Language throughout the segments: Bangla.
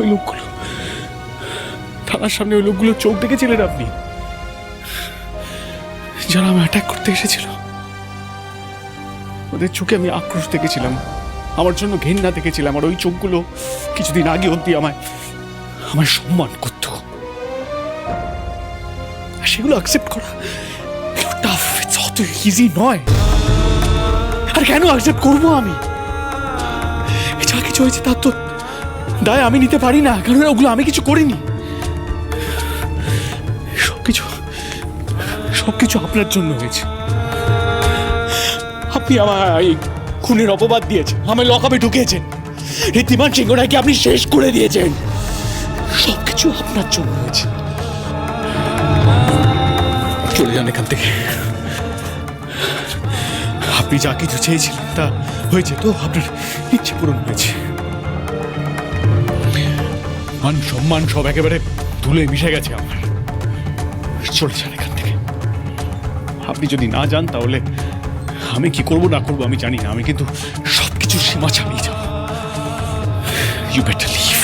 ওই লোকগুলো। থানার সামনে ওই লোকগুলো চোখ দেখেছিলেন আপনি? যারা আমি অ্যাটাক করতে এসেছিল। ওদের চোখে আমি আক্রোশ দেখেছিলাম। আমার জন্য ঘেন্না দেখেছিলাম। আর ওই চোখগুলো কিছুদিন আগে অব্দি আমায় আমায় সম্মান করতো। আর সেগুলো অ্যাকসেপ্ট করা টাফ অত ইজি নয়। আর কেন অ্যাকসেপ্ট করব আমি? যা কিছু হয়েছে তার তো দায় আমি নিতে পারি না, কারণ ওগুলো আমি কিছু করিনি। সবকিছু সবকিছু আপনার জন্য হয়েছে। আপনি আমার এই খুনের অপবাদ দিয়েছেন আমায় লকাপে ঢুকিয়েছেন ঋদ্ধিমান সিংহরায়কে আপনি শেষ করে দিয়েছেন। সবকিছু আপনার জন্য হয়েছে। চলে যান এখান থেকে। আপনি যা কিছু চেয়েছিলেন তা হয়েছে, তো আপনার ইচ্ছে পূরণ হয়েছে। মান, সম্মান সব একেবারে ধুলে মিশে গেছে আমার। চলে যান এখান থেকে। আপনি যদি না যান, তাহলে আমি কি করব, না করব, আমি জানি না। আমি কিন্তু সব কিছুর সীমা ছাড়িয়ে যাব। ইউ বেটার লিভ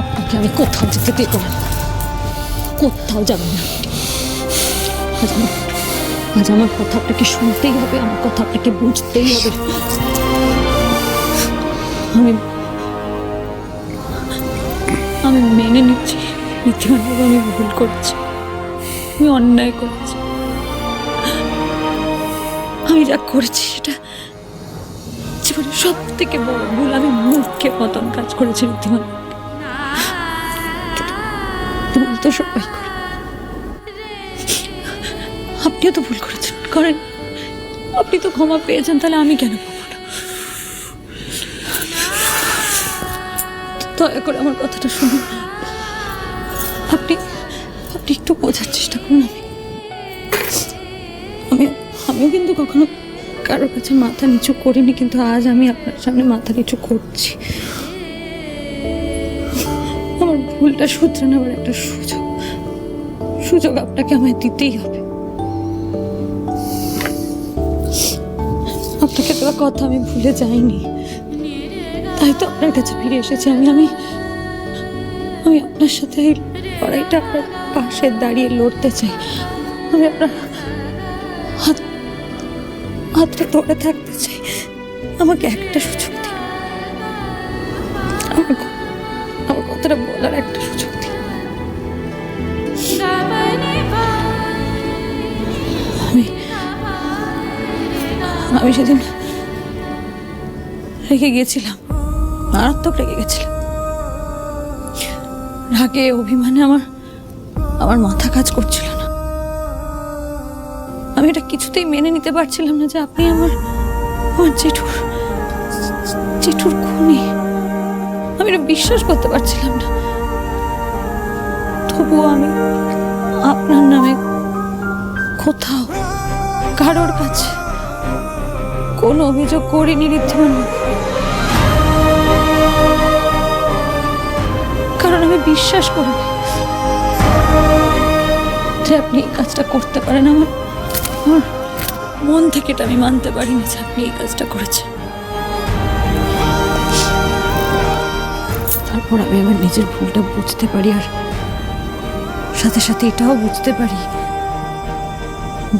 আপনাকে আমি কোথাও যেতে দেবো না। কোথাও যাবেন না। আজ আমার আজ আমার কথা আপনাকে শুনতেই হবে, আমার কথা আপনাকে বুঝতেই হবে। আমি আমি মেনে নিচ্ছি। নীতিমানভাবে আমি ভুল করছি। আমি অন্যায় করছি। আমি যা করেছি সেটা জীবনের সব থেকে বড় ভুল। আমি মূর্খের মতন কাজ করেছি নীতিমান ভুল তো সবাই করে। আপনিও তো ভুল করেছেন। করেন। আপনি তো ক্ষমা পেয়েছেন তাহলে আমি কেন দয়া করে আমার কথাটা শুনুন। আপনি আপনি একটু বোঝার চেষ্টা করুন আমি আমি আমিও কিন্তু কখনো কারোর কাছে মাথা নিচু করিনি, কিন্তু আজ আমি আপনার সামনে মাথা নিচু করছি। আমার ভুলটা শুধরে নেওয়ার একটা সুযোগ সুযোগ আপনাকে আমায় দিতেই হবে। আপনাকে দেওয়া কথা আমি ভুলে যাইনি। তাই তো আপনার কাছে ফিরে এসেছি আমি আমি আমি আপনার সাথে এই লড়াইটা আপনার পাশে দাঁড়িয়ে লড়তে চাই। আমি আপনার হাত, হাতটা ধরে থাকতে চাই। আমাকে একটা সুযোগ দিন। আমার আমার কথাটা বলার একটা সুযোগ দিন। আমি আমি সেদিন রেখে গিয়েছিলাম। মারাত্মক রেগে গেছিলাম রাগে, অভিমানে আমার আমার মাথা কাজ করছিল না। আমি এটা কিছুতেই মেনে নিতে পারছিলাম না যে আপনি আমার আমার জেঠুর জেঠুর খুনি। আমি এটা বিশ্বাস করতে পারছিলাম না। তবুও আমি আপনার নামে কোথাও কারোর কাছে কোনো অভিযোগ করিনি ঋদ্ধিমান আমি বিশ্বাস করি যে আপনি এই কাজটা করতে পারেন, আমার আমার মন থেকে আমি মানতে পারি পারিনি যে আপনি এই কাজটা করেছেন। তারপর আমি আমার নিজের ভুলটা বুঝতে পারি আর সাথে সাথে এটাও বুঝতে পারি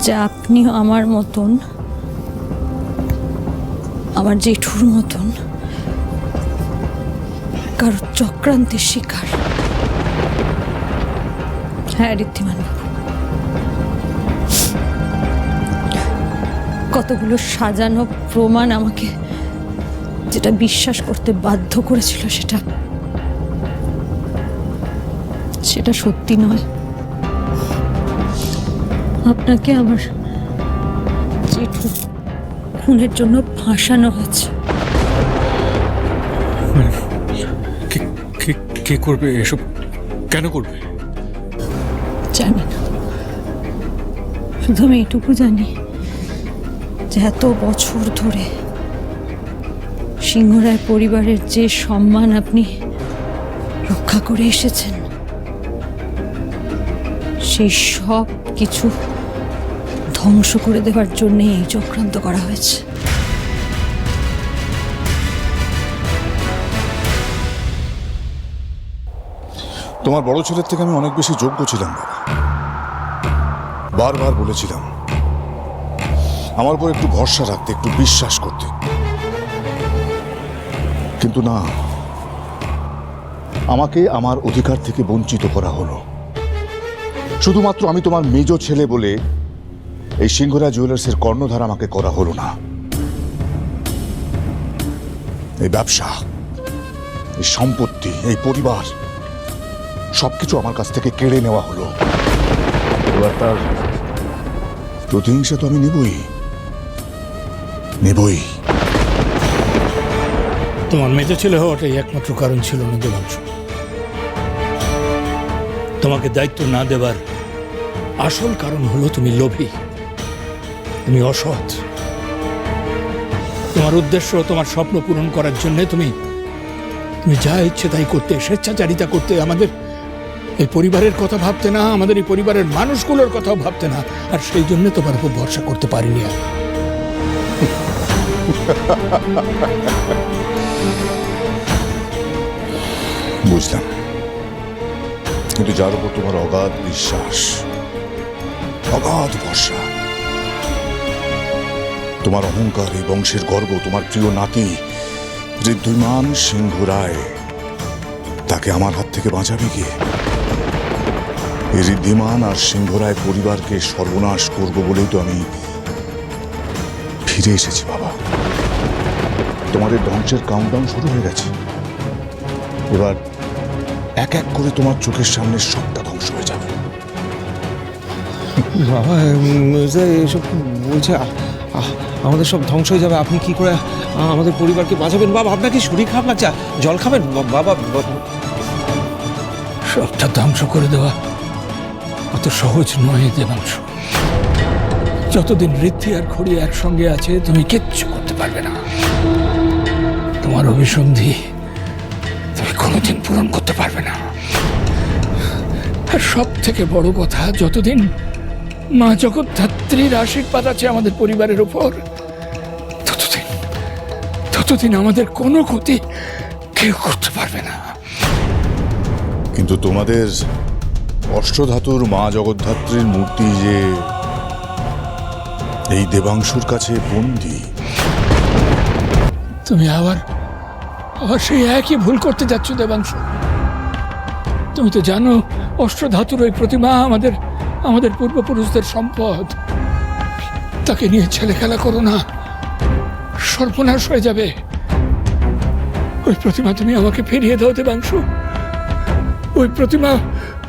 যে আপনিও আমার মতন, আমার জেঠুর মতন কারোর চক্রান্তের শিকার। হ্যাঁ ঋদ্ধিমান কতগুলো সাজানো প্রমাণ আমাকে যেটা বিশ্বাস করতে বাধ্য করেছিল সেটা সেটা সত্যি নয়। আপনাকে আমার জেঠু খুনের জন্য ফাঁসানো হয়েছে। কে করবে এসব? কেন করবে? জানি না। শুধু আমি এটুকু জানি যে এত বছর ধরে সিংহরায় পরিবারের যে সম্মান আপনি রক্ষা করে এসেছেন, সেই সব কিছু ধ্বংস করে দেওয়ার জন্য এই চক্রান্ত করা হয়েছে। তোমার বড় ছেলের থেকে আমি অনেক বেশি যোগ্য ছিলাম বারবার বলেছিলাম, আমার উপর একটু ভরসা রাখতে, একটু বিশ্বাস করতে। কিন্তু না, আমাকে আমার অধিকার থেকে বঞ্চিত করা হলো। শুধুমাত্র আমি তোমার মেজ ছেলে বলে এই সিংহরা জুয়েলার্সের কর্ণধার আমাকে করা হলো না। এই ব্যবসা, এই সম্পত্তি, এই পরিবার সবকিছু আমার কাছ থেকে কেড়ে নেওয়া হলো। এবার তার প্রতিহিংসা তো আমি নেবই। নেবই। তোমার মেজো ছেলে হওয়াটাই একমাত্র কারণ ছিল না দেবাংশ তোমাকে দায়িত্ব না দেবার আসল কারণ হলো তুমি লোভী। তুমি অসৎ। তোমার উদ্দেশ্য, তোমার স্বপ্ন পূরণ করার জন্য তুমি তুমি যা ইচ্ছে তাই করতে, স্বেচ্ছাচারিতা করতে আমাদের এই পরিবারের কথা ভাবতে না, আমাদের এই পরিবারের মানুষগুলোর কথাও ভাবতে না, আর সেই জন্য তোমার উপর ভরসা করতে পারিনি আর বুঝলাম। কিন্তু যার উপর তোমার অগাধ বিশ্বাস, অগাধ ভরসা, তোমার অহংকার এই বংশের গর্ব, তোমার প্রিয় নাতি ঋদ্ধিমান সিংহ রায়, তাকে আমার হাত থেকে বাঁচাবে এই ঋদ্ধিমান আর সিংহ রায় পরিবারকে সর্বনাশ করব বলেই তো আমি ফিরে এসেছি বাবা। তোমাদের ধ্বংসের কাউন্টডাউন শুরু হয়ে গেছে। এবার এক এক করে তোমার চোখের সামনে সবটা ধ্বংস হয়ে যাবে। বাবা এসব বলছে আমাদের সব ধ্বংস হয়ে যাবে। আপনি কি করে আমাদের পরিবারকে বাঁচাবেন? বাবা আপনার কি শরীর খারাপ লাগছে? জল খাবেন? বাবা। সবটা ধ্বংস করে দেওয়া। অত সহজ নয় দেবাংশ যতদিন ঋদ্ধি আর খড়ি একসঙ্গে আছে, তুমি কিচ্ছু করতে পারবে না। তোমার অভিসন্ধি তুমি কোনোদিন পূরণ করতে পারবে না। আর সব থেকে বড় কথা, যতদিন মা জগদ্ধাত্রীর আশীর্বাদ আছে আমাদের পরিবারের উপর, ততদিন ততদিন আমাদের কোনো ক্ষতি কেউ করতে পারবে না। কিন্তু তোমাদের অষ্টধাতুর মা জগদ্ধাত্রীর মূর্তি যে এই দেবাংশুর কাছে বন্দি। তুমি আবার আবার সেই একই ভুল করতে যাচ্ছ দেবাংশু। তুমি তো জানো অষ্টধাতুর ওই প্রতিমা আমাদের আমাদের পূর্বপুরুষদের সম্পদ। তাকে নিয়ে ছেলে খেলা করো না। সর্বনাশ হয়ে যাবে। ওই প্রতিমা তুমি আমাকে ফিরিয়ে দাও দেবাংশু। ওই প্রতিমা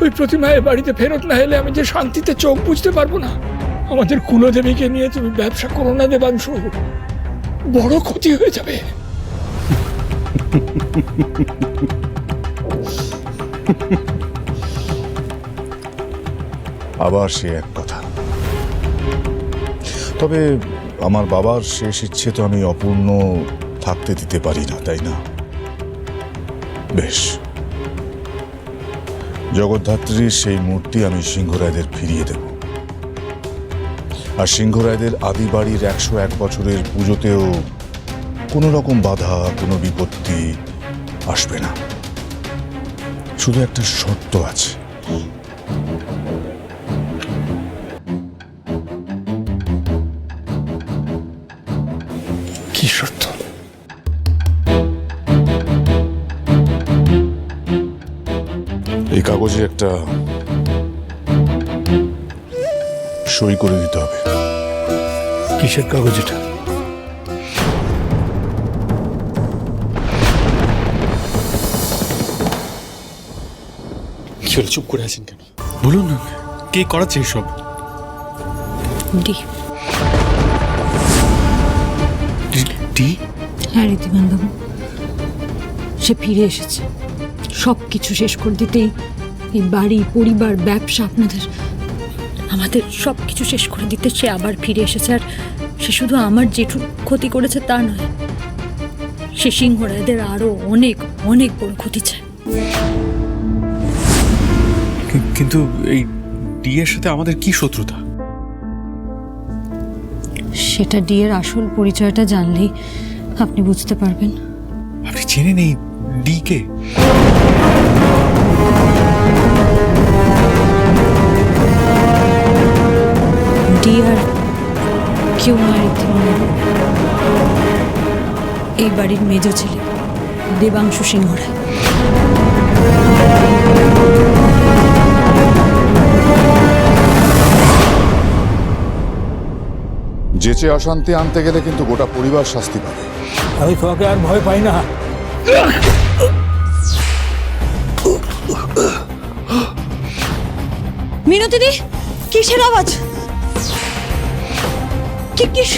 ওই প্রতিমা এ বাড়িতে ফেরত না এলে আমি যে শান্তিতে চোখ বুঝতে পারব না। আমাদের কুলদেবীকে নিয়ে তুমি ব্যবসা করো না দেবাংশু। বড় ক্ষতি হয়ে যাবে। আবার সে এক কথা। তবে আমার বাবার শেষ ইচ্ছে তো আমি অপূর্ণ থাকতে দিতে পারি না, তাই না? বেশ। জগদ্ধাত্রীর সেই মূর্তি আমি সিংহরায়দের ফিরিয়ে দেব। আর সিংহরায়দের আদি বাড়ির একশো এক বছরের পুজোতেও কোনো রকম বাধা, কোনো বিপত্তি আসবে না। শুধু একটা শর্ত আছে। কি শর্ত? এই কাগজে একটা সই করে দিতে হবে। কিসের কাগজ এটা? চুপ করে আছেন কেন? বলুন না। কে করাচ্ছে এসব? ডি। ডি? হ্যাঁ বাবু সে ফিরে এসেছে। সব কিছু শেষ করে দিতেই এই বাড়ি পরিবার ব্যবসা আপনাদের আমাদের সব কিছু শেষ করে দিতে সে আবার ফিরে এসেছে। আর সে শুধু আমার যেটু ক্ষতি করেছে তা নয় সে সিংহরায়দের আরও অনেক অনেক বড় ক্ষতি চায়। কিন্তু এই ডি এর সাথে আমাদের কি শত্রুতা? সেটা ডিয়ের আসল পরিচয়টা জানলেই আপনি বুঝতে পারবেন। আপনি চেনেন এই ডি কে ডিয়ার কেউ নয় এই বাড়ির মেজ ছেলে দেবাংশু সিংহ রায় যেচে অশান্তি আনতে গেলে কিন্তু গোটা পরিবার শাস্তি পাবে আমি তোমাকে আর ভয় পাই না মিনতিদি কিসের আওয়াজ? কি কিস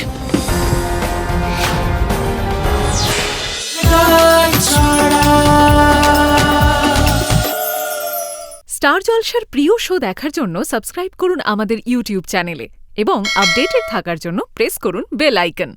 স্টার জলসার প্রিয় শো দেখার জন্য সাবস্ক্রাইব করুন আমাদের ইউটিউব চ্যানেলে এবং আপডেটেড থাকার জন্য প্রেস করুন বেল আইকন।